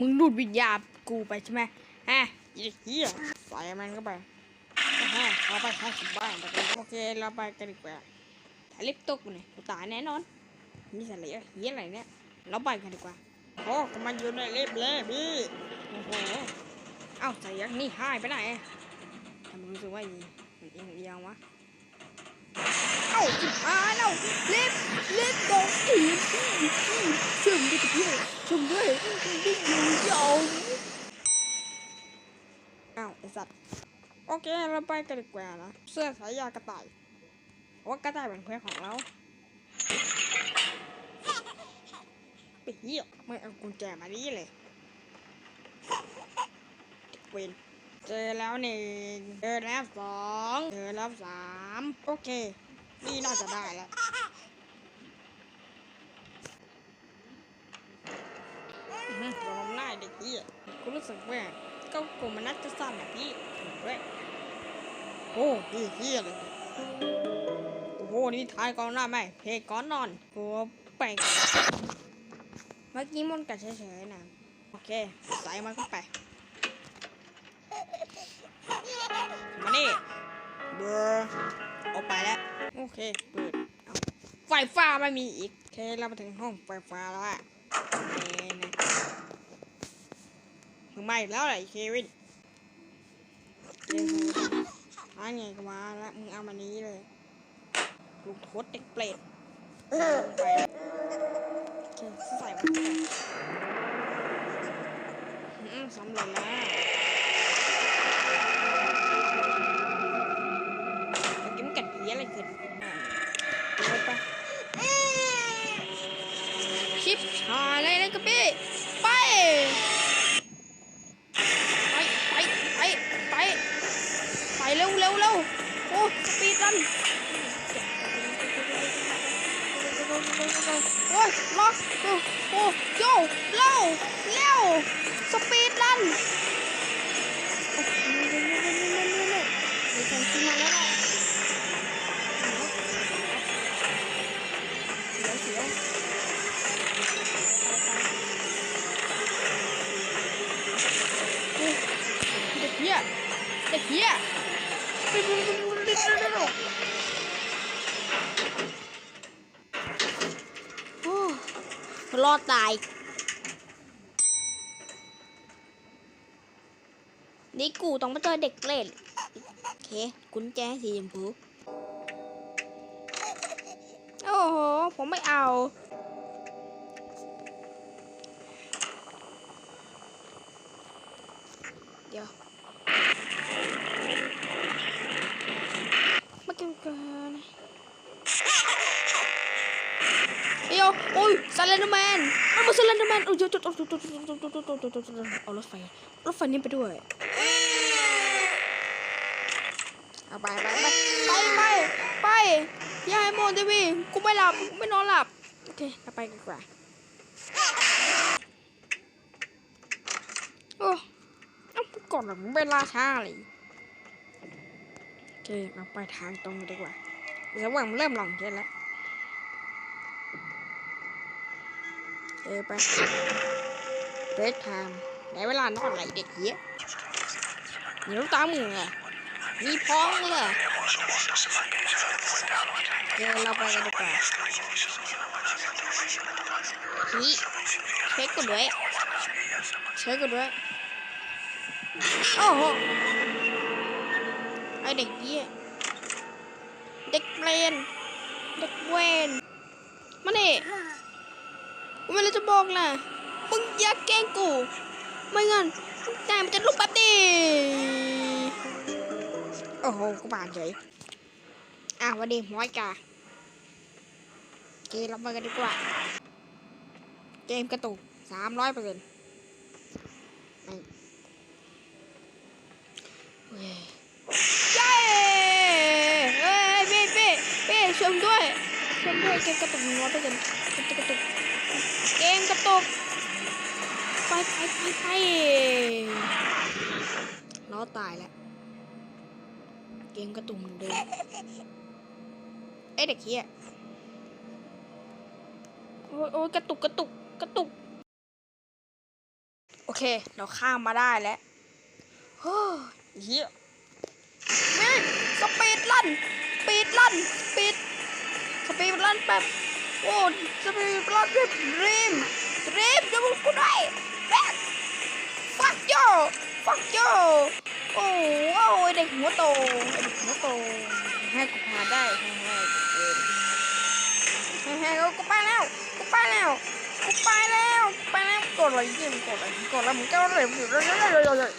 มึงดูดวิญญาณกูไปใช่ไหมฮะไอ้เหี้ยใส่มันเข้าไปฮะเอาไปห้าสิบบ้านไปกันโอเคเราไปกันดีกว่าถ้าลิฟต์ตกเนี่ยกูตายแน่นอนนี่สันเลยเหี้ยอะไรเนี่ยเราไปกันดีกว่าโอ้กำลังอยู่ในลิฟต์เลยพี่โอ้โหเอ้าใส่ยักษ์นี่หายไปไหนทำไมรู้สึกว่ามันเอียงเอียงวะเอ้าจิบหายแล้วลิฟต์ลิฟต์ตก ช่วยด้วยพี่ช่วยด้วยดิอยู่ยาวอ้าวไอสัตว์โอเคเราไปกันดีกว่านะเสื้อสายยากระต่ายเพราะว่ากระต่ายเป็นเพื่อนของเราไปเหี้ยไม่เอากุญแจมานี่เลยเวนเจอแล้วหนึ่งเจอแล้วสองเจอแล้วสามโอเค นี่น่าจะได้แล้ว อื้อหือลงหน้าเด็กพี่กูรู้สึกว่าก็กูมันน่าจะสั้นอะพี่เว้ยโอ้พี่เฮียเลยโอ้โหนี่ท้ายกองหน้าไหมเพลงก่อนนอนกูไปก่อนเมื่อกี้มันกัดเฉยๆนะโอเคใส่มันเข้าไปมานี่เบอร์ออกไปแล้วโอเคเปิดเอาไฟฟ้าไม่มีอีกโอเคเรามาถึงห้องไฟฟ้าแล้วอะือไม่แล้วไหลเควินอันไงก็มาแล้วมึงเอามานี้เลย ลูกทศเด็กเปรตไปใส่มาสำเร็จแล้วเก็กัดผีอะไรเกิดไปปะชิปหาอะไรเลยก็ะปี้ไป นโอ้ยล็อกโอ้โอ้โยเร็วเร็วสปีดลันโอ้เร็วเร็วเร็วเร็วเร็วเร็วเร็วเดี๋ยวฉันขึ้นมาแล้วนะเรอดตาย นี่กูต้องมาเจอเด็กเล่นโอเคกุญแจสีชมพูโอ้โห ผมไม่เอา เดี๋ยวมาเกันกัน เดี๋ยวโอ้ยสแลนเดอร์แมนมันมาสแลนเดอร์แมนโอ้ยจุดจุดจุดจุดจุดจุดจุดจุดจุดเอารถไฟรถไฟนี่ไปด้วยเอาไปไปไปไปไปไปอย่าให้โมนทีวีกูไม่หลับไม่นอนหลับโอเคเราไปกันดีกว่าโอ้เอ้าก่อนแบบเวลาช้าเลยโอเคเราไปทางตรงดีกว่าเดี๋ยวว่ามันเริ่มหลงเยอะแล้ว ออไปเบรดไทม์ได้เวลานอนไหลเด็กเหี้ยเดี๋ยวตามมึงอะมีพ้องเลยเดี๋ยวเราไปกันดีกว่านี่เช็คกันด้วยเช็คกันด้วยโอ้โหไอเด็กเหี้ยเด็กเปรนเด็กเวนมาเนี่กูไม่รู้จะบอกนะมึงอย่าแกล้งกู ไม่งั้นแต่มันจะลุกแบบนี้โอ้โหกูบานเฉยอะวันนี้หมอยกาเกมเราไปกันดีกว่า เกมกระตุกสามร้อยเปอร์เซ็นต์เย้เฮ้ยเป้เป้เป้ชมด้วยชมด้วยเกมกระตุกร้อยเปอร์เซ็นต์เกมกระตุก เกมกระตุก ไปไปไปไปล้อตายแล้ว เกมกระตุกเหมือนเดิมเอ้เด็กเฮียโอ้ยโอ้ยกระตุกกระตุกกระตุก โอเค เราข้ามมาได้แล้วเฮ้ยเฮียนี่สปีดลั่นสปีดลั่นสปีด สปีดลั่นแบบ โอ้สปีดลั่นแบบรีมรีมจะมึงกูได้แบ็คฟักโยฟักโยโอ้โอ้เด็กหัวโตเด็กหัวโตให้กูพาได้ให้ให้ให้ให้กูไปแล้วกูไปแล้วกูไปแล้วกูไปแล้วกดอะไรยิ่งกดอะไรกดอะไรมึงก็เลยอยู่เลยเลยเลยเลย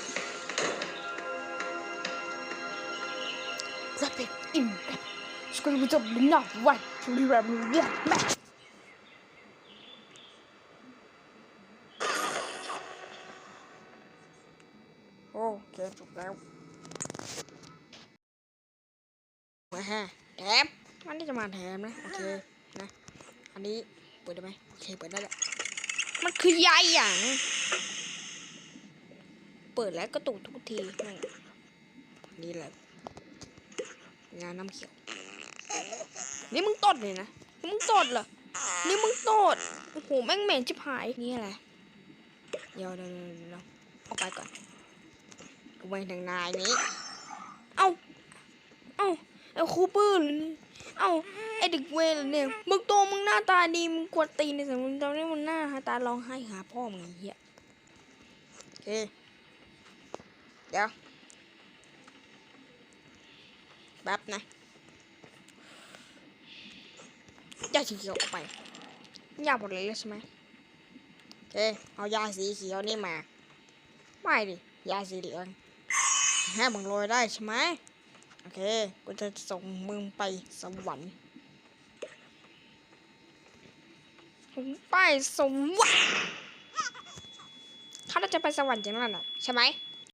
Rapid impact. Scream it up enough right to the rebel yeah man. โอ เคจบแล้วมาฮะแถมมันนี่จะมาแถมนะ โอเค นะ อันนี้เปิดได้ไหมโอเค เปิดได้แล้ว มันคือยายอย่าง เปิดแล้วก็ตุกทุกทีนั่นนี่แหละงานน้ำเขียว นี่มึงตดเลยนะนี่มึงตดเหรอ นี่มึงตด โอ้โห แม่งเหม็นชิบหาย นี่อะไร เดี๋ยวเดี๋ยวเดี๋ยวเดี๋ยวออกไปก่อน กูไปทางนายนี้ เอ้า เอ้าไอ้ครูปืนเอ้าไอเด็กเวรเนี่ย มึงโตมึงหน้าตาดีมึงกวดตีนในสมึงตอนนี้มึงหน้าตาร้องไห้หาพ่อมึงเหี้ยโอเค เดี๋ยวแป๊บนะยาสีเขียวออกไปยาหมดเลยใช่ไหมโอเค เอายาสีเขียวนี่มา ไม่ดิ ยาสีเหลือง ให้มึงลอยได้ใช่ไหมโอเค กูจะส่งมึงไปสวรรค์ไปสวรรค์เขาจะไปสวรรค์จริงนั้นน่ะใช่ไหม